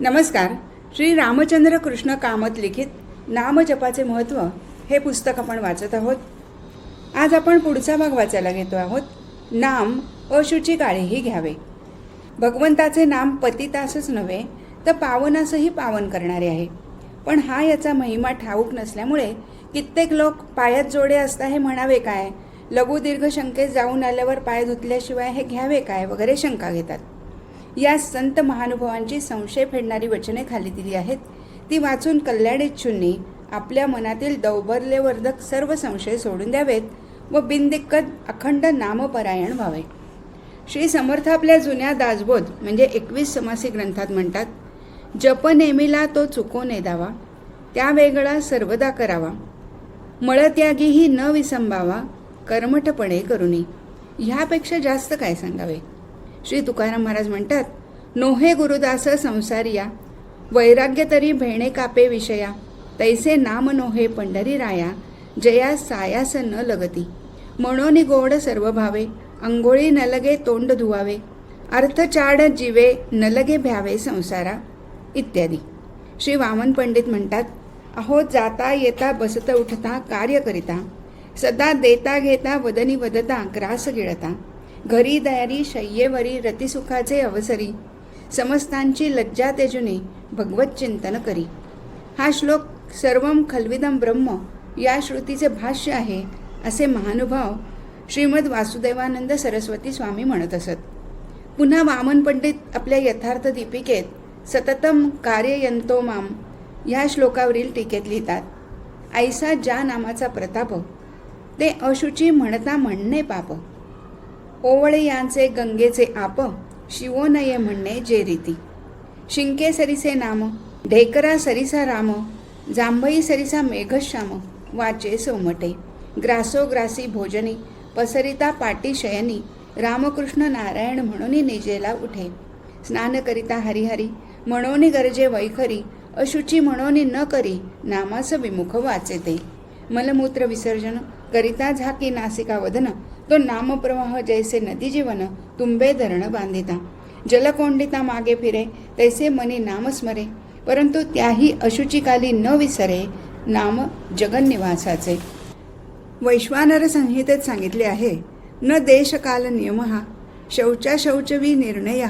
नमस्कार. श्री रामचंद्र कृष्ण कामत लिखित नामजपाचे महत्त्व हे पुस्तक आपण वाचत आहोत. आज आपण पुढचा भाग वाचायला घेतो आहोत. नाम अशुची काळीही घ्यावे. भगवंताचे नाम पतितासच नव्हे तर पावनासही पावन करणारे आहे. पण हा याचा महिमा ठाऊक नसल्यामुळे कित्येक लोक पायात जोडे असता हे म्हणावे काय? लघु दीर्घ शंकेत जाऊन आल्यावर पाय धुतल्याशिवाय हे घ्यावे काय? वगैरे शंका घेतात. या संत महानुभावांची संशय फेडणारी वचने खाली दिली आहेत. ती वाचून कल्याणेच्छूंनी आपल्या मनातील दौबरलेवर्धक सर्व संशय सोडून द्यावेत व बिनदिक्कत अखंड नामपरायण व्हावे. श्री समर्थ आपल्या जुन्या दासबोध म्हणजे एकवीस समासी ग्रंथात म्हणतात जप नेमीला तो चुको नेदावा त्या वेगळा सर्वदा करावा. मळत्यागीही न विसंबावा कर्मठपणे करुणी ह्यापेक्षा जास्त काय सांगावे? श्री तुकाराम महाराज म्हणतात नोहे गुरुदास संसारिया वैराग्य तरी भेणे कापे विषया तैसे नाम नोहे पंढरी राया जया सायास न लगती. म्हणून गोड सर्व भावे अंघोळी नलगे तोंड धुवावे अर्थचाड जीवे नलगे भ्यावे संसारा इत्यादी. श्री वामन पंडित म्हणतात अहो जाता येता बसता उठता कार्य करिता सदा देता घेता वदनी वदता ग्रास गिळता. घरी दयारी शय्येवरी रतिसुखाचे अवसरी. समस्तांची लज्जा तेजुने भगवत चिंतन करी. हा श्लोक सर्वम खलविदम ब्रह्म या श्रुतीचे भाष्य आहे असे महानुभाव श्रीमद वासुदेवानंद सरस्वती स्वामी म्हणत असत. पुन्हा वामन पंडित आपल्या यथार्थ दीपिकेत सततम कार्ययंतो माम ह्या श्लोकावरील टीकेत लिहितात. ऐसा ज्या नामाचा प्रताप ते अशुची म्हणता म्हणणे पाप. ओवळे यांचे गंगेचे आप शिवो नये म्हणणे जे रीती. शिंके सरीसे नाम ढेकरा सरिसा राम जांभई सरिसा मेघश्याम वाचे सोमटे. ग्रासो ग्रासी भोजनी पसरिता पाटी शयनी रामकृष्ण नारायण म्हणून निजेला उठे. स्नान करिता हरिहरी म्हणून गरजे वैखरी अशुची म्हणून न करी नामास विमुख वाचे ते मलमूत्र विसर्जन करिता झाकी नासिका वदन तो नामप्रवाह जैसे नदी जीवन तुंबे धरण बांधिता. जलकोंडिता मागे फिरे तैसे मनी नाम स्मरे. परंतु त्याही अशुचिकाली न विसरे नाम जगन्निवासाचे. वैश्वानर संहितेत सांगितले आहे न देशकाल नियम हा शौचा शौचवी निर्णय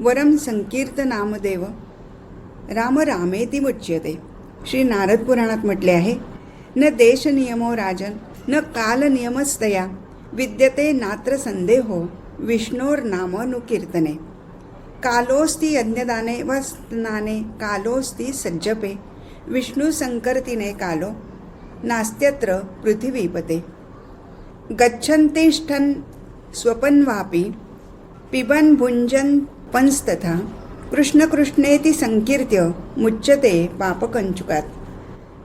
वरम संकीर्त नामदेव राम रामेती मुच्यते. श्री नारद पुराणात म्हटले आहे न देश नियमो राजन न काल नियमस्तया विद्यते नात्र संदेहो विष्णोर नाम कीर्तने। कालोस्ती यज्ञदाने व स्नाने कालोस्ती सज्जपे विष्णू कालो नास्त्यत्र पृथिवीपते। गच्छन्तिष्ठन् स्वपन्वापि पिबन् भुञ्जन् पंस्तथा कृष्णकृष्णेती संकीर्त्य मुच्यते पापकंचुकात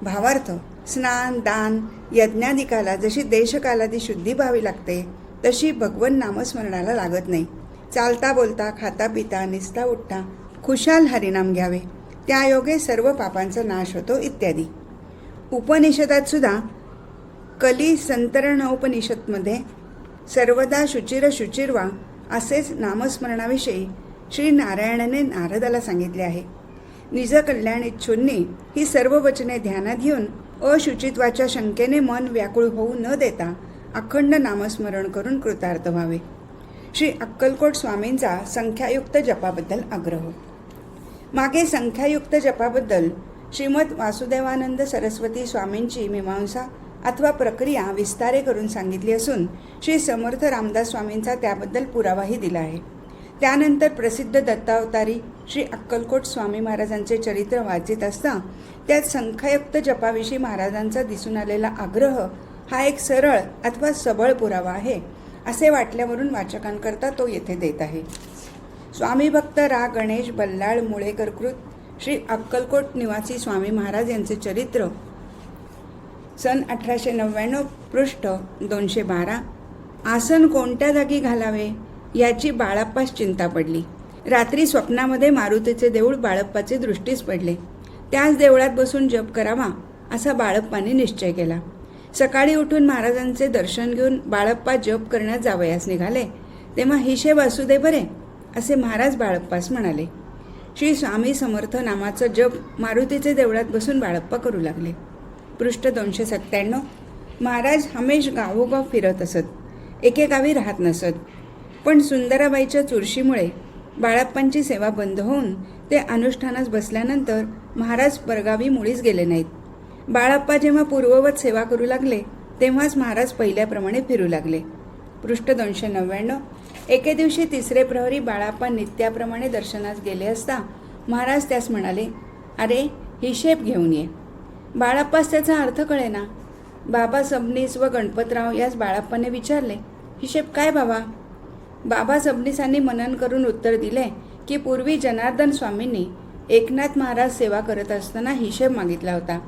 भावार्थ। स्नान दान यज्ञानिकाला जशी देशकालाची शुद्धी व्हावी लागते तशी भगवन नामस्मरणाला लागत नाही. चालता बोलता खाता पिता निसता उठता खुशाल हरिनाम घ्यावे. त्या योगे सर्व पापांचा नाश होतो इत्यादी. उपनिषदात सुद्धा कली संतरणोपनिषदमध्ये सर्वदा शुचिर शुचिरवा असेच नामस्मरणाविषयी श्री नारायणाने नारदाला सांगितले आहे. निज कल्याण इच्छूंनी ही सर्व वचने ध्यानात घेऊन अशुचित्वाच्या शंकेने मन व्याकुळ होऊ न देता अखंड नामस्मरण करून कृतार्थ व्हावे. श्री अक्कलकोट स्वामींचा संख्यायुक्त जपाबद्दल आग्रह. मागे संख्यायुक्त जपाबद्दल श्रीमद वासुदेवानंद सरस्वती स्वामींची मीमांसा अथवा प्रक्रिया विस्तारे करून सांगितली असून श्री समर्थ रामदास स्वामींचा त्याबद्दल पुरावाही दिला आहे. त्यानंतर प्रसिद्ध दत्तावतारी श्री अक्कलकोट स्वामी महाराजांचे चरित्र वाचित असता त्यात संख्यायुक्त जपाविषयी महाराजांचा दिसून आलेला आग्रह हा एक सरळ अथवा सबळ पुरावा आहे असे वाटल्यावरून वाचकांकरता तो येथे देत आहे. स्वामी भक्त रा. गणेश बल्लाळ मुळेकरकृत श्री अक्कलकोट निवासी स्वामी महाराज यांचे चरित्र सन अठराशे नव्याण्णव पृष्ठ दोनशे बारा. आसन कोणत्या जागी घालावे? याची बाळप्पास चिंता पडली. रात्री स्वप्नामध्ये मारुतीचे देऊळ बाळप्पाचे दृष्टीस पडले. त्याच देवळात बसून जप करावा असा बाळप्पाने निश्चय केला. सकाळी उठून महाराजांचे दर्शन घेऊन बाळप्पा जप करण्यात जावयास निघाले. तेव्हा हिशेब असू दे बरे? असे महाराज बाळप्पास म्हणाले. श्री स्वामी समर्थ नामाचं जप मारुतीचे देवळात बसून बाळप्पा करू लागले. पृष्ठ दोनशे सत्त्याण्णव. महाराज हमेश गावोगाव फिरत असत. एके गावी राहत नसत. पण सुंदराबाईच्या चुरशीमुळे बाळप्पांची सेवा बंद होऊन ते अनुष्ठानास बसल्यानंतर महाराज परगावी मुळीच गेले नाहीत. बाळप्पा जेव्हा पूर्ववत सेवा करू लागले तेव्हाच महाराज पहिल्याप्रमाणे फिरू लागले. पृष्ठ दोनशे नव्याण्णव. एके दिवशी तिसरे प्रहरी बाळाप्पा नित्याप्रमाणे दर्शनास गेले असता महाराज त्यास म्हणाले अरे हिशेब घेऊन ये. बाळाप्पास त्याचा अर्थ कळेना. बाबा सबनीस व गणपतराव यास बाळाप्पाने विचारले हिशेब काय बाबा? बाबा सबनीसांनी मनन करून उत्तर दिले की पूर्वी जनार्दन स्वामींनी एकनाथ महाराज सेवा करत असताना हिशेब मागितला होता.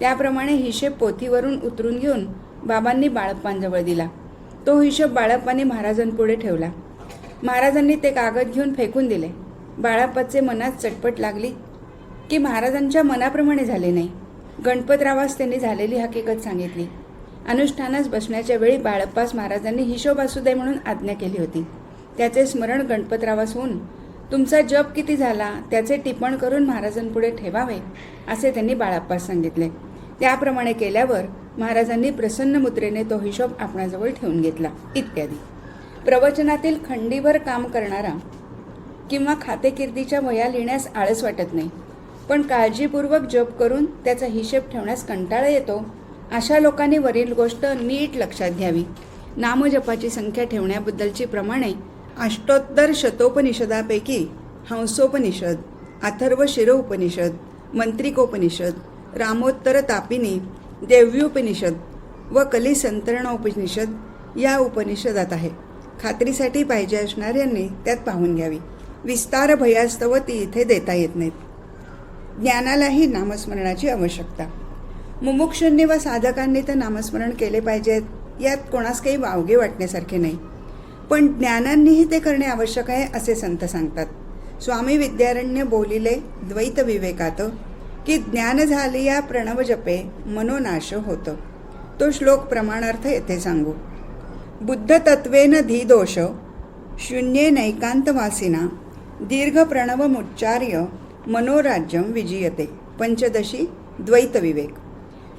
त्याप्रमाणे हिशेब पोथीवरून उतरून घेऊन बाबांनी बाळप्पांजवळ दिला. तो हिशोब बाळप्पांनी महाराजांपुढे ठेवला. महाराजांनी ते कागद घेऊन फेकून दिले. बाळप्पाचे मनात चटपट लागली की महाराजांच्या मनाप्रमाणे झाले नाही. गणपतरावास त्यांनी झालेली हकीकत सांगितली. अनुष्ठानास बसण्याच्या वेळी बाळप्पास महाराजांनी हिशोब असू दे म्हणून आज्ञा केली होती. त्याचे स्मरण गणपतरावास होऊन तुमचा जप किती झाला? त्याचे टिपण करून महाराजांपुढे ठेवावे असे त्यांनी बाळप्पास सांगितले. त्याप्रमाणे केल्यावर महाराजांनी प्रसन्न मुद्रेने तो हिशोब आपणाजवळ ठेवून घेतला इत्यादी. प्रवचनातील खंडीभर काम करणारा किंवा खातेकिर्दीच्या वया लिहिण्यास आळस वाटत नाही पण काळजीपूर्वक जप करून त्याचा हिशेब ठेवण्यास कंटाळा येतो अशा लोकांनी वरील गोष्ट नीट लक्षात घ्यावी. नामजपाची संख्या ठेवण्याबद्दलची प्रमाणे अष्टोत्तर शतोपनिषदापैकी हंसोपनिषद अथर्व शिरोपनिषद मंत्रिकोपनिषद रामोत्तर तापिनी देव्योपनिषद व कलिसंतरणोपनिषद या उपनिषदात आहे. खात्रीसाठी पाहिजे असणाऱ्यांनी त्यात पाहून घ्यावी. विस्तार भयास्तव ती इथे देता येत नाहीत. ज्ञानालाही नामस्मरणाची आवश्यकता. मुमुक्षूंनी व साधकांनी तर नामस्मरण केले पाहिजेत यात कोणास काही वावगे वाटण्यासारखे नाही. पण ज्ञानांनीही ते करणे आवश्यक आहे असे संत सांगतात. स्वामी विद्यारण्य बोलिले द्वैत विवेकात की ज्ञान झाले या प्रणव जपे मनोनाश होतं. तो श्लोक प्रमाणार्थ येथे सांगू. बुद्ध तत्वेन धीदोष शून्ये नैकांतवासिना दीर्घ प्रणव मुच्चार्य मनोराज्यम विजीयते. पंचदशी द्वैत विवेक.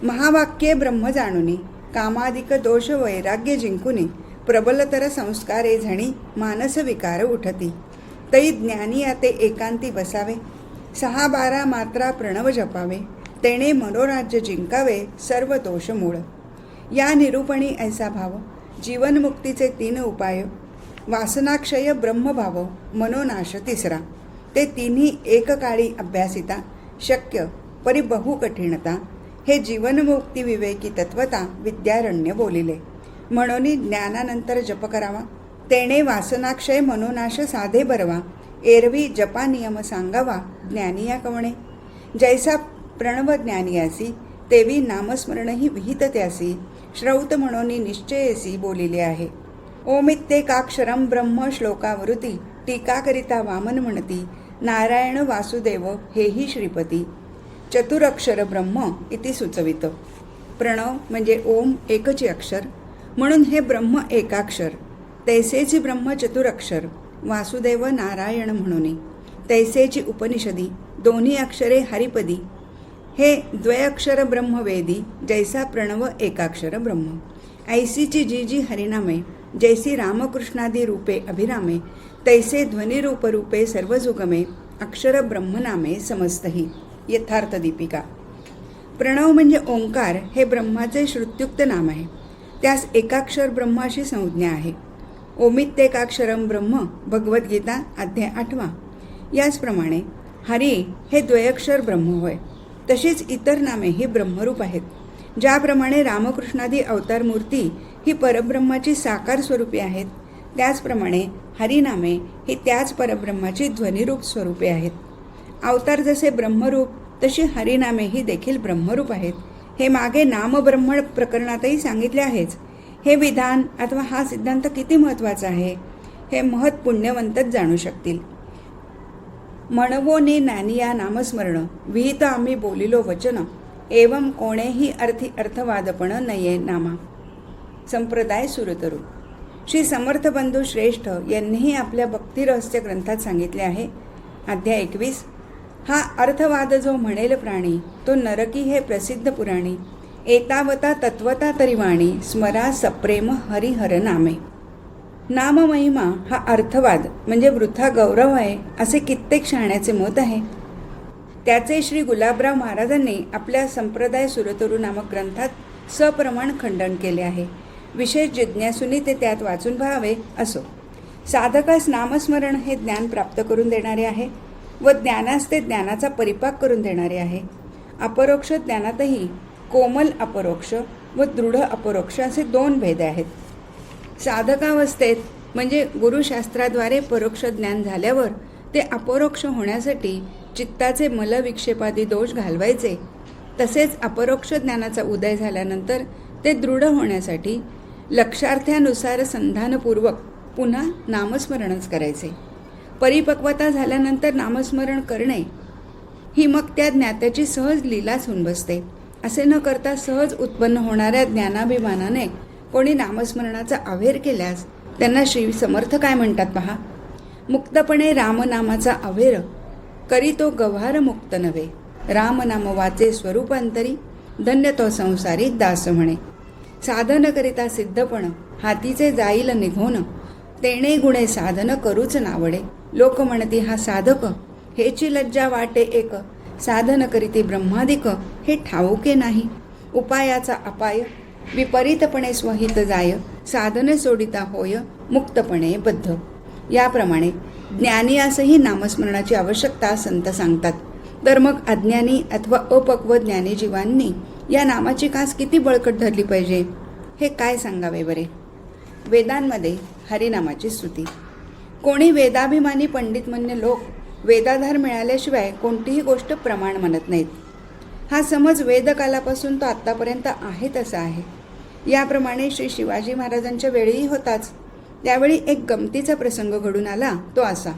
महावाक्ये ब्रह्म जाणुनी कामादिक दोष वैराग्य जिंकुनी प्रबलतर संस्कारे झणी मानस विकार उठती. तै ज्ञानी आते एकांती बसावे सहा बारा मात्रा प्रणव जपावे तेणे मनोराज्य जिंकावे सर्व दोष मूळ. या निरूपणी ऐसा भाव जीवनमुक्तीचे तीन उपाय वासनाक्षय ब्रह्मभाव मनोनाश तिसरा. ते तिन्ही एककाळी अभ्यासिता शक्य परी बहु कठीणता हे जीवनमुक्ती विवेकी तत्वता विद्यारण्य बोलिले. म्हणून ज्ञानानंतर जप करावा. तेणे वासनाक्षय मनोनाश साधे बरवा. एरवी जपा नियम सांगावा ज्ञानिया कवणे. जैसा प्रणव ज्ञानियासी तेवी नामस्मरणही विहित त्यासी. श्रौत म्हणून निश्चयसी बोलिले आहे. ओमित्येकाक्षरम ब्रह्म श्लोकावृती टीकाकरिता वामन म्हणती नारायण वासुदेव हेही श्रीपती. चतुरक्षर ब्रह्म इति सुचवितं. प्रणव म्हणजे ओम एकची अक्षर. म्हणून हे ब्रह्म एकाक्षर. तैसेची ब्रह्म चतुरक्षर. वासुदेव नारायण म्हणून तैसेची उपनिषदी दोन्ही अक्षरे हरिपदी. हे द्वयक्षर ब्रह्मवेदी जैसा प्रणव एकाक्षर ब्रह्म. ऐसीची जी जी हरिनामे जैसी रामकृष्णादी रूपे अभिरामे तैसे ध्वनिरूपरूपे सर्वजुगमे अक्षर ब्रह्मनामे समस्तही. यथार्थ दीपिका. प्रणव म्हणजे ओंकार हे ब्रह्माचे श्रुत्युक्त नाम आहे. त्यास एकाक्षर ब्रह्माशी संज्ञा आहे. ओमित्येकाक्षरम ब्रह्म भगवद्गीता अध्याय आठवा. याचप्रमाणे हरी हे द्वयक्षर ब्रह्म होय. तशीच इतर नामे ही ब्रह्मरूप आहेत. ज्याप्रमाणे रामकृष्णादी अवतार मूर्ती ही परब्रह्माची साकार स्वरूपे आहेत. त्याचप्रमाणे हरिनामे ही त्याच परब्रह्माची ध्वनिरूप स्वरूपे आहेत. अवतार जसे ब्रह्मरूप तशी हरिनामे ही देखील ब्रह्मरूप आहेत. हे मागे नामब्रह्मण प्रकरणातही सांगितले आहेच. हे विधान अथवा हा सिद्धांत किती महत्त्वाचा आहे हे महत् पुण्यवंतच जाणू शकतील. म्हणवो ने नानिया नामस्मरण विहित आम्ही बोलिलो वचन एवं कोणेही अर्थी अर्थवादपण नये नामा. संप्रदाय सुरतरू श्री समर्थ बंधू श्रेष्ठ यांनीही आपल्या भक्तिरहस्य ग्रंथात सांगितले आहे. अध्याय एकवीस. हा अर्थवाद जो म्हणेल प्राणी तो नरकी हे प्रसिद्ध पुराणी. एतावता तत्वता तरी वाणी स्मरा सप्रेम हरिहर नामे. नाममहिमा हा अर्थवाद म्हणजे वृथा गौरव आहे असे कित्येक शहाण्याचे मत आहे. त्याचे श्री गुलाबराव महाराजांनी आपल्या संप्रदाय सुरतरू नामक ग्रंथात सप्रमाण खंडन केले आहे. विशेष जिज्ञासूनी ते त्यात वाचून पाहावे असो. साधकास नामस्मरण हे ज्ञान प्राप्त करून देणारे आहे. व ज्ञानास ते ज्ञानाचा परिपाक करून देणारे आहे. अपरोक्ष ज्ञानातही कोमल अपरोक्ष व दृढ अपरोक्ष असे दोन भेद आहेत. साधकावस्थेत म्हणजे गुरुशास्त्राद्वारे परोक्ष ज्ञान झाल्यावर ते अपरोक्ष होण्यासाठी चित्ताचे मलविक्षेपादी दोष घालवायचे. तसेच अपरोक्ष ज्ञानाचा उदय झाल्यानंतर ते दृढ होण्यासाठी लक्षार्थ्यानुसार संधानपूर्वक पुन्हा नामस्मरणच करायचे. परिपक्वता झाल्यानंतर नामस्मरण करणे ही मग त्या ज्ञात्याची सहज लीलाच होऊन बसते. असे न करता सहज उत्पन्न होणाऱ्या ज्ञानाभिमानाने कोणी नामस्मरणाचा अवेर केल्यास त्यांना श्री समर्थ काय म्हणतात पहा? मुक्तपणे रामनामाचा अवेर करी तो गव्हार मुक्त नव्हे. रामनाम वाचे स्वरूपांतरी धन्य तो संसारी दास म्हणे. साधन करिता सिद्धपण हातीचे जाईल निघोन तेणे गुणे साधन करूच नावडे. लोक म्हणती हा साधक हेची लज्जा वाटे एक. साधन करीते ब्रह्मादिक हे ठाऊके नाही. उपायाचा अपाय विपरीतपणे स्वहित जाय. साधने सोडिता होय मुक्तपणे बद्ध. याप्रमाणे ज्ञानी असंही नामस्मरणाची आवश्यकता संत सांगतात. तर मग अज्ञानी अथवा अपक्व ज्ञानी जीवांनी या नामाची कास किती बळकट धरली पाहिजे हे काय सांगावे बरे? वेदांमध्ये हरिनामाची स्तुती. कोणी वेदाभिमानी पंडितमन्य लोक वेदाधार मिळाल्याशिवाय कोणतीही गोष्ट प्रमाण म्हणत नाहीत. हा समज वेदकालापासून तो आत्तापर्यंत आहे तसा आहे. याप्रमाणे श्री शिवाजी महाराजांच्या वेळीही होताच. त्यावेळी एक गमतीचा प्रसंग घडून आला तो असा.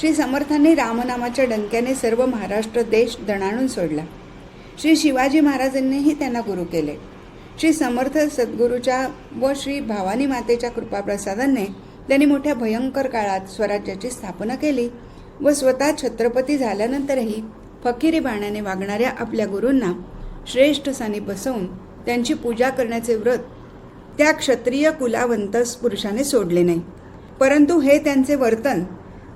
श्री समर्थांनी रामनामाच्या डंक्याने सर्व महाराष्ट्र देश दणाणून सोडला. श्री शिवाजी महाराजांनीही त्यांना गुरु केले. श्री समर्थ सद्गुरूच्या व श्री भावानी मातेच्या कृपाप्रसादाने त्यांनी मोठ्या भयंकर काळात स्वराज्याची स्थापना केली व स्वतः छत्रपती झाल्यानंतरही फकिरी बाण्याने वागणाऱ्या आपल्या गुरूंना श्रेष्ठ स्थानी बसवून त्यांची पूजा करण्याचे व्रत त्या क्षत्रिय कुलावंत पुरुषाने सोडले नाही. परंतु हे त्यांचे वर्तन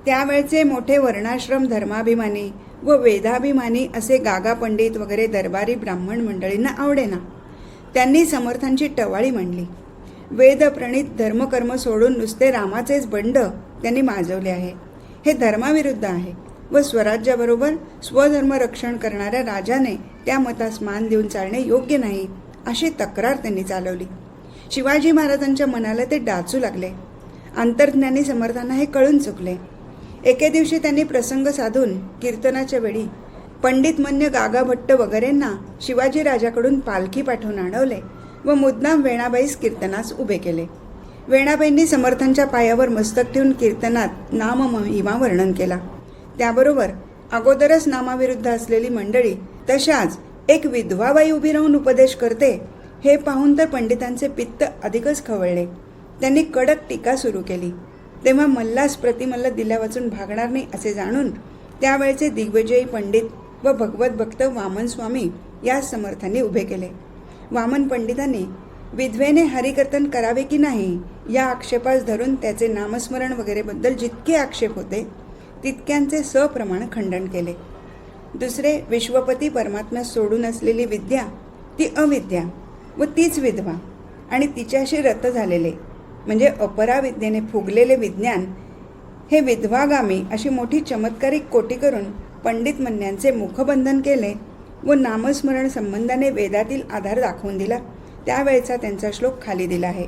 त्यावेळचे मोठे वर्णाश्रम धर्माभिमानी व वेदाभिमानी असे गागा पंडित वगैरे दरबारी ब्राह्मण मंडळींना आवडेना. त्यांनी समर्थांची टवाळी मांडली. वेदप्रणित धर्मकर्म सोडून नुसते रामाचेच बंड त्यांनी माजवले आहे. हे धर्माविरुद्ध आहे व स्वराज्याबरोबर स्वधर्म रक्षण करणाऱ्या राजाने त्या मतास मान देऊन चालणे योग्य नाही अशी तक्रार त्यांनी चालवली. शिवाजी महाराजांच्या मनाला ते डाचू लागले. अंतर्ज्ञानी समर्थांना हे कळून चुकले. एके दिवशी त्यांनी प्रसंग साधून कीर्तनाच्या वेळी पंडितमन्य गागाभट्ट वगैरेंना शिवाजी राजाकडून पालखी पाठवून आणवले. व मुद्दाम वेणाबाईस कीर्तनास उभे केले. वेणाबाईंनी समर्थांच्या पायावर मस्तक ठेवून कीर्तनात नाममहिमा वर्णन केला. त्याबरोबर अगोदरच नामाविरुद्ध असलेली मंडळी तशाच एक विधवाबाई उभी राहून उपदेश करते हे पाहून तर पंडितांचे पित्त अधिकच खवळले. त्यांनी कडक टीका सुरू केली. तेव्हा मल्लास प्रतिमल्ल दिल्या वाचून भागणार नाही असे जाणून त्यावेळचे दिग्विजयी पंडित व भगवत भक्त वामनस्वामी या समर्थांनी उभे केले. वामन पंडितांनी विधवेने हरिकर्तन करावे की नाही या आक्षेपास धरून त्याचे नामस्मरण वगैरेबद्दल जितके आक्षेप होते तितक्यांचे सप्रमाण खंडन केले. दुसरे विश्वपती परमात्म्यास सोडून असलेली विद्या ती अविद्या व तीच विधवा आणि तिच्याशी रत झालेले म्हणजे अपराविद्येने फुगलेले विज्ञान हे विधवागामी अशी मोठी चमत्कारिक कोटी करून पंडित मन्यांचे मुखबंधन केले. व नामस्मरण संबंधाने वेदातील आधार दाखवून दिला. त्यावेळचा त्यांचा श्लोक खाली दिला आहे.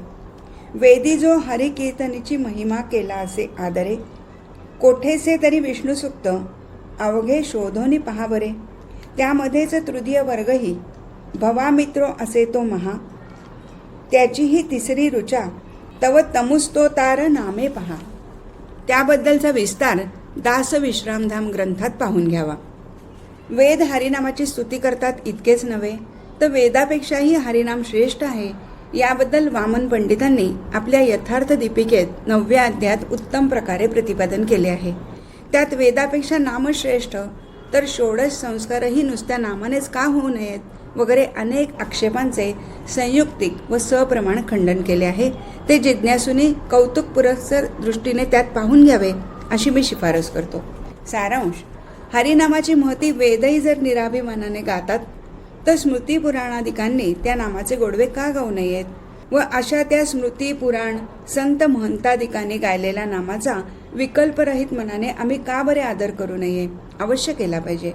वेदी जो हरिकीर्तनीची महिमा केला असे आदरे कोठेसे तरी विष्णुसुक्त अवघे शोधोनी पहा बरे. त्यामध्येच तृतीय वर्गही भवामित्रो असे तो महा. त्याचीही तिसरी रुचा तव तमुस्तो तार नामे पहा. त्याबद्दलचा विस्तार दास विश्रामधाम ग्रंथात पाहून घ्यावा. वेद हरिनामाची स्तुती करतात इतकेच नव्हे तर वेदापेक्षाही हरिनाम श्रेष्ठ आहे याबद्दल वामन पंडितांनी आपल्या यथार्थ दीपिकेत नवव्या अध्यात उत्तम प्रकारे प्रतिपादन केले आहे. त्यात वेदापेक्षा नामश्रेष्ठ तर षोडश संस्कारही नुसत्या नामानेच का होऊ नयेत वगैरे अनेक आक्षेपांचे संयुक्तिक व सप्रमाण खंडन केले आहे. ते जिज्ञासूनी कौतुक पुरस्सर दृष्टीने त्यात पाहून घ्यावे अशी मी शिफारस करतो. सारांश हरिनामाची महती वेदही जर निराभिमानाने गातात तर स्मृती पुराणाधिकांनी त्या नामाचे गोडवे का गाऊ नयेत? व अशा त्या स्मृती पुराण संत महंतादिकांनी गायलेल्या नामाचा विकल्परहित मनाने आम्ही का बरे आदर करू नये? अवश्य केला पाहिजे.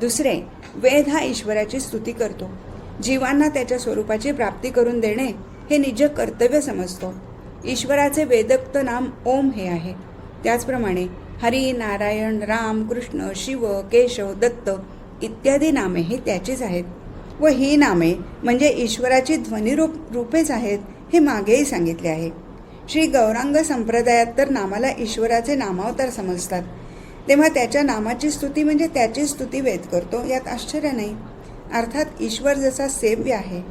दुसरे वेद हा ईश्वराची स्तुती करतो. जीवांना त्याच्या स्वरूपाची प्राप्ती करून देणे हे निज कर्तव्य समजतो. ईश्वराचे वेदक्त नाम ओम हे आहे. त्याचप्रमाणे हरी नारायण राम कृष्ण शिव केशव दत्त इत्यादी नामे ही त्याचीच आहेत. व ही नामे म्हणजे ईश्वराची ध्वनिरूप रूपेच आहेत हे मागेही सांगितले आहे. श्री गौरांग संप्रदायात तर नामाला ईश्वराचे नामावतार समजतात. तेव्हा त्याच्या नामाची स्तुती म्हणजे त्याची स्तुती वेद करतो यात आश्चर्य नाही. अर्थात ईश्वर जसा सेव्य आहे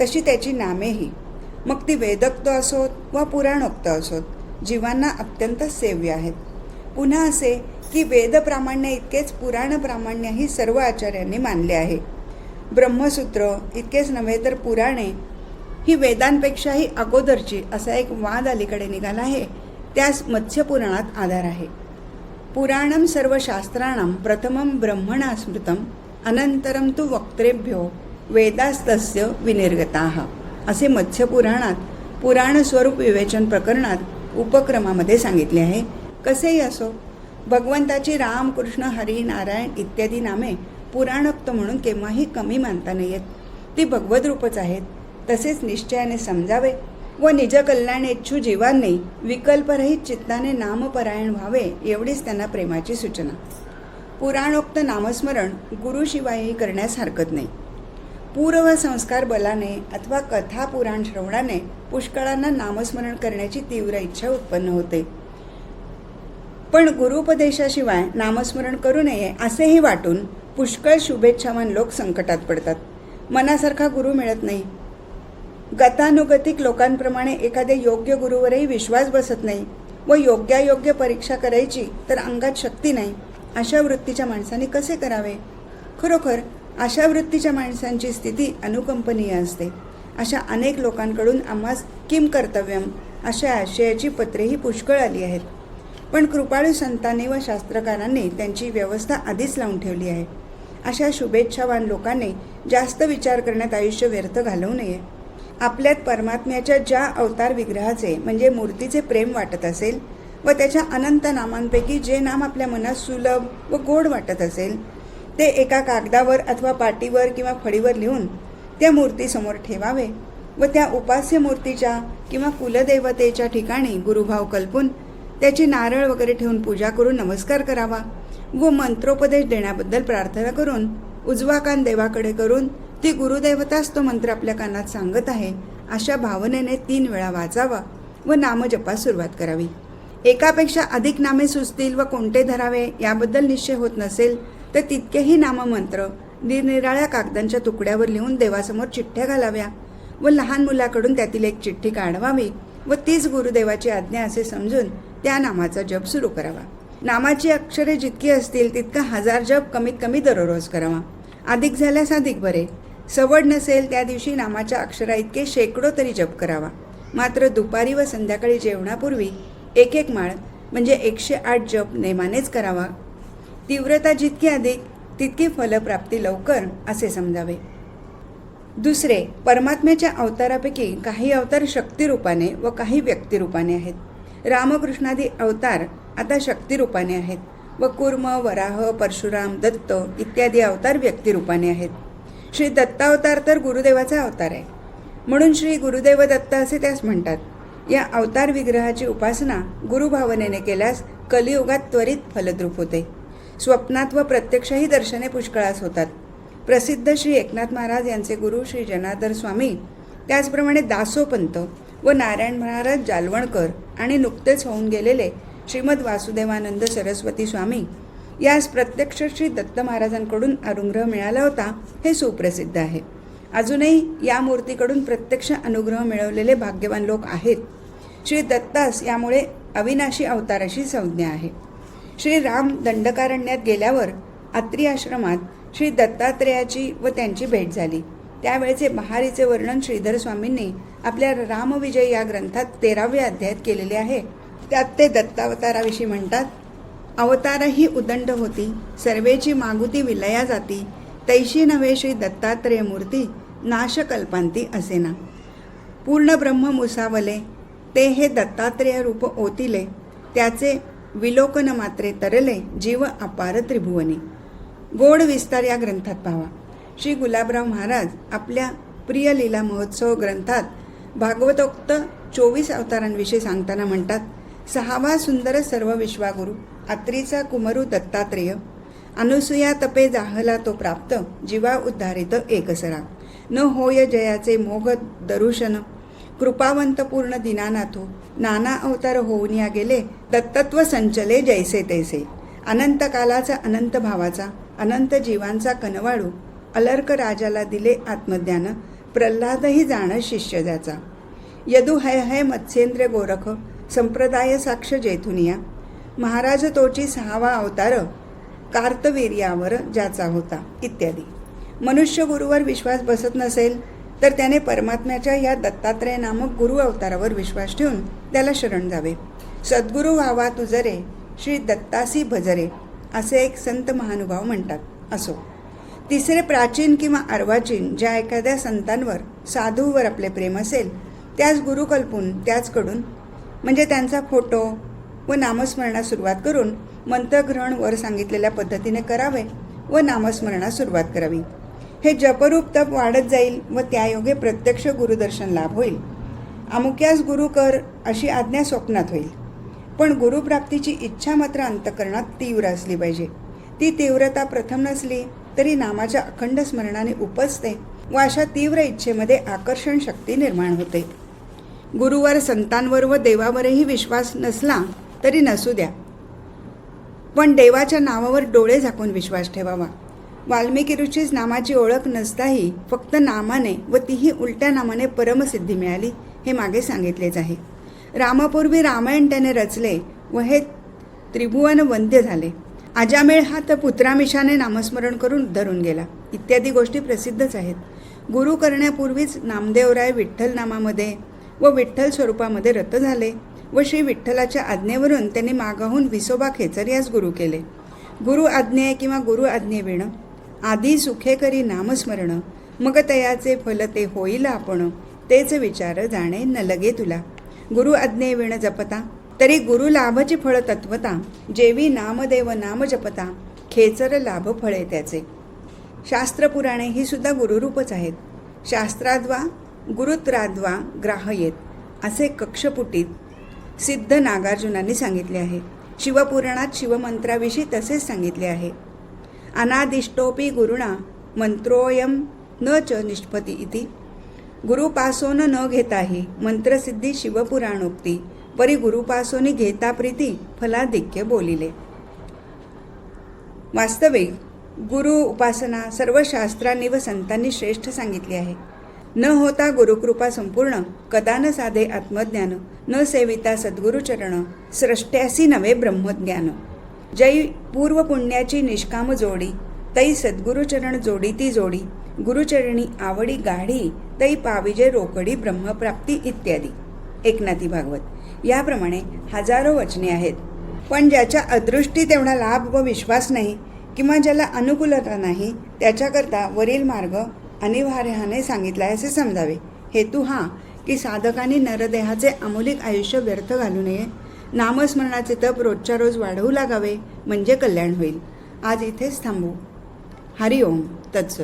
तशी त्याची नामेही. मग ती वेदक्त असोत वा पुराणोक्त असोत जीवांना अत्यंत सेव्य आहेत. पुन्हा असे की वेदप्रामाण्य इतकेच पुराण प्रामाण्यही सर्व आचार्यांनी मानले आहे. ब्रह्मसूत्र इतकेच नव्हे तर पुराणे ही वेदांपेक्षाही अगोदरची असा एक वाद अलीकडे निघाला आहे. त्यास मत्स्यपुराणात आधार आहे. पुराणम सर्व शास्त्राणाम प्रथमं ब्रह्मणा स्मृतम अनंतरम तू वक्त्रेभ्यो वेदास्तस्य विनिर्गताः. असे मत्स्यपुराणात पुराण स्वरूप विवेचन प्रकरणात उपक्रमामध्ये सांगितले आहे. कसेही असो भगवंताची राम कृष्ण हरी नारायण इत्यादी नामे पुराणोक्त म्हणून केव्हाही कमी मानता नयेत ती भगवत रूपच आहेत. तसेच निश्चयाने समजावे व निज कल्याणेच्छू जीवांनी विकल्परहित चित्ताने नामपरायण व्हावे एवढीच त्यांना प्रेमाची सूचना. पुराणोक्त नामस्मरण गुरुशिवायही करण्यास हरकत नाही. पूर्व संस्कार बलाने अथवा कथा पुराण श्रवणाने पुष्कळांना नामस्मरण करण्याची तीव्र इच्छा उत्पन्न होते. पण गुरुपदेशाशिवाय नामस्मरण करू नये असेही वाटून पुष्कळ शुभेच्छावान लोक संकटात पडतात. मनासारखा गुरु मिळत नाही. गतानुगतिक लोकांप्रमाणे एखाद्या योग्य गुरुवरही विश्वास बसत नाही व योग्यायोग्य परीक्षा करायची तर अंगात शक्ती नाही. अशा वृत्तीच्या माणसाने कसे करावे? खरोखर अशा वृत्तीच्या माणसांची स्थिती अनुकंपनीय असते. अशा अनेक लोकांकडून आम्हास किम कर्तव्यम अशा आशयाची पत्रेही पुष्कळ आली आहेत. पण कृपाळू संतांनी व शास्त्रकारांनी त्यांची व्यवस्था आधीच लावून ठेवली आहे. अशा शुभेच्छावान लोकांनी जास्त विचार करण्यात आयुष्य व्यर्थ घालवू नये. आपल्यात परमात्म्याच्या ज्या अवतार विग्रहाचे म्हणजे मूर्तीचे प्रेम वाटत असेल व त्याच्या अनंत नामांपैकी जे नाम आपल्या मनात सुलभ व गोड वाटत असेल ते एका कागदावर अथवा पाटीवर किंवा फळीवर लिहून त्या मूर्तीसमोर ठेवावे व त्या उपास्य मूर्तीच्या किंवा कुलदेवतेच्या ठिकाणी गुरुभाव कल्पून त्याची नारळ वगैरे ठेवून पूजा करून नमस्कार करावा. व मंत्रोपदेश देण्याबद्दल प्रार्थना करून उजवा कान देवाकडे करून ती गुरुदैवताच तो मंत्र आपल्या कानात सांगत आहे अशा भावनेने तीन वेळा वाचावा व नामजपास सुरुवात करावी. एकापेक्षा अधिक नामे सुचतील व कोणते धरावे याबद्दल निश्चय होत नसेल तर तितकेही नाममंत्र निरनिराळ्या कागदांच्या तुकड्यावर लिहून देवासमोर चिठ्ठ्या घालाव्या व लहान मुलाकडून त्यातील एक चिठ्ठी काढवावी व तीच गुरुदेवाची आज्ञा असे समजून त्या नामाचा जप सुरू करावा. नामाची अक्षरे जितकी असतील तितका हजार जप कमीत कमी दररोज करावा. अधिक झाल्यास अधिक बरे. सवड नसेल त्या दिवशी नामाच्या अक्षरा इतके शेकडो तरी जप करावा. मात्र दुपारी व संध्याकाळी जेवणापूर्वी एक एक माळ म्हणजे एकशे आठ जप नेमानेच करावा. तीव्रता जितकी अधिक तितकी फलप्राप्ती लवकर असे समजावे. दुसरे परमात्म्याच्या अवतारापैकी काही अवतार शक्तिरूपाने व काही व्यक्तिरूपाने आहेत. रामकृष्णादी अवतार आता शक्तिरूपाने आहेत. व कुर्म वराह परशुराम दत्त इत्यादी अवतार व्यक्तिरूपाने आहेत. श्री दत्तावतार तर गुरुदेवाचा अवतार आहे. म्हणून श्री गुरुदेव दत्त असे त्यास म्हणतात. या अवतार विग्रहाची उपासना गुरुभावनेने केल्यास कलियुगात त्वरित फलद्रूप होते. स्वप्नात व प्रत्यक्षही दर्शने पुष्कळास होतात. प्रसिद्ध श्री एकनाथ महाराज यांचे गुरु श्री जनार्दन स्वामी त्याचप्रमाणे दासोपंत व नारायण महाराज जालवणकर आणि नुकतेच होऊन गेलेले श्रीमद वासुदेवानंद सरस्वती स्वामी यास प्रत्यक्ष श्री दत्त महाराजांकडून अनुग्रह मिळाला होता हे सुप्रसिद्ध आहे. अजूनही या मूर्तीकडून प्रत्यक्ष अनुग्रह मिळवलेले भाग्यवान लोक आहेत. श्री दत्तास यामुळे अविनाशी अवताराशी संज्ञा आहे. श्री राम दंडकारण्यात गेल्यावर अत्री आश्रमात श्री दत्तात्रेयाची व त्यांची भेट झाली. त्यावेळेचे महारीचे वर्णन श्रीधर स्वामींनी आपल्या रामविजय या ग्रंथात तेराव्या अध्यायात केलेले आहे. त्यात ते दत्तावताराविषयी म्हणतात अवतारही उदंड होती सर्वेची मागुती विलया जाती तैशी नव्हे श्री दत्तात्रेय मूर्ती नाशकल्पांती असेना. पूर्ण ब्रह्म मुसावले ते हे दत्तात्रेय रूप ओतिले त्याचे विलोकन मात्रे तरले जीव अपार त्रिभुवनी. गोड विस्तार या ग्रंथात पाहावा श्री गुलाबराव महाराज आपल्या प्रिय लीला महोत्सव ग्रंथात भागवतोक्त चोवीस अवतारांविषयी सांगताना म्हणतात सहावा सुंदर सर्व विश्वागुरु अत्रीचा कुमरू दत्तात्रेय अनुसूया तपे जाहला तो प्राप्त जीवा उद्धारित एकसरा. न होय जयाचे मोग दरुशन कृपावंत पूर्ण दिनानाथो नाना अवतार होऊन या गेले दत्तत्व संचले जैसे तैसे. अनंत कालाचा अनंत भावाचा अनंत जीवांचा कनवाळू अलर्क राजाला दिले आत्मज्ञान प्रल्हादही जाणं शिष्य ज्याचा. यदु हय हय मत्स्येंद्र गोरख संप्रदाय साक्ष जेथुनिया महाराज तोची सहावा अवतार कार्तवीर्यावर ज्याचा होता इत्यादी. मनुष्य गुरुवर विश्वास बसत नसेल तर त्याने परमात्म्याच्या या दत्तात्रय नामक गुरु अवतारावर विश्वास ठेवून त्याला शरण जावे. सद्गुरू व्हावा तुझरे श्री दत्तासी भजरे असे एक संत महानुभाव म्हणतात. असो. तिसरे प्राचीन किंवा अर्वाचीन ज्या एखाद्या संतांवर साधूवर आपले प्रेम असेल त्याच गुरु कल्पून त्याचकडून म्हणजे त्यांचा फोटो व नामस्मरणास सुरुवात करून मंत्रग्रहण वर सांगितलेल्या पद्धतीने करावे व नामस्मरणास सुरुवात करावी. हे जपरूप तप वाढत जाईल व त्यायोगे प्रत्यक्ष गुरुदर्शन लाभ होईल. अमुक्यास गुरु कर अशी आज्ञा स्वप्नात होईल. पण गुरुप्राप्तीची इच्छा मात्र अंतकरणात तीव्र असली पाहिजे. ती तीव्रता प्रथम नसली तरी नामाच्या अखंड स्मरणाने उपजते व अशा तीव्र इच्छेमध्ये आकर्षण शक्ती निर्माण होते. गुरुवर संतांवर व देवावरही विश्वास नसला तरी नसू द्या. पण देवाच्या नावावर डोळे झाकून विश्वास ठेवावा. वाल्मिकी ऋषीच नामाची ओळख नसताही फक्त नामाने व तीही उलट्या नामाने परमसिद्धी मिळाली हे मागे सांगितलेच आहे. रामापूर्वी रामायण त्याने रचले व हे त्रिभुवन वंद्य झाले. अजामेळ हा तर पुत्रामिषाने नामस्मरण करून धरून गेला. इत्यादी गोष्टी प्रसिद्धच आहेत. गुरु करण्यापूर्वीच नामदेवराय विठ्ठल नामामध्ये व विठ्ठल स्वरूपामध्ये रत झाले व श्री विठ्ठलाच्या आज्ञेवरून त्यांनी मागाहून विसोबा खेचर यास गुरु केले. गुरु आज्ञे किंवा गुरु आज्ञेविण आधी सुखे करी नामस्मरण मग तयाचे फल ते होईल आपण तेच विचार जाणे न लगे तुला. गुरु आज्ञे विण जपता तरी गुरु लाभची फळ तत्वता जेवी नामदेव नाम जपता खेचर लाभ फळे त्याचे. शास्त्रपुराणे ही सुद्धा गुरुरूपच आहेत. शास्त्राद्वा गुरुत्राद्वा ग्राहयेत असे कक्षपुटीत सिद्ध नागार्जुनांनी सांगितले आहे. शिवपुराणात शिवमंत्राविषयी तसेच सांगितले आहे. अनादिष्टोपी गुरुणा मंत्रोयम न च निष्पती इति. गुरुपासोन न घेताही मंत्रसिद्धी शिवपुराणोक्ती. परी गुरुपासोनी घेता प्रीती फलाधिक्य बोलिले. वास्तविक गुरु उपासना सर्व शास्त्रांनी व संतांनी श्रेष्ठ सांगितली आहे. न होता गुरुकृपा संपूर्ण कदा न साधे आत्मज्ञान न सेविता सद्गुरुचरण स्रष्ट्यासी नवे ब्रह्मज्ञान. जै पूर्व पुण्याची निष्काम जोडी तै सद्गुरुचरण जोडी ती जोडी गुरुचरणी आवडी गाढी तै पाविजे रोकडी ब्रह्मप्राप्ती इत्यादी. एकनाथी भागवत. याप्रमाणे हजारो वचने आहेत. पण ज्याच्या अदृष्टी तेवढा लाभ व विश्वास नाही किंवा ज्याला अनुकूलता नाही त्याच्याकरता वरील मार्ग अनिवार्याने सांगितला आहे असे समजावे. हेतू हा की साधकांनी नरदेहाचे अमूलिक आयुष्य व्यर्थ घालू नये. नामस्मरणाचे तप रोजच्या रोज वाढवू लागावे म्हणजे कल्याण होईल. आज इथेच थांबू. हरिओम. तत्सत.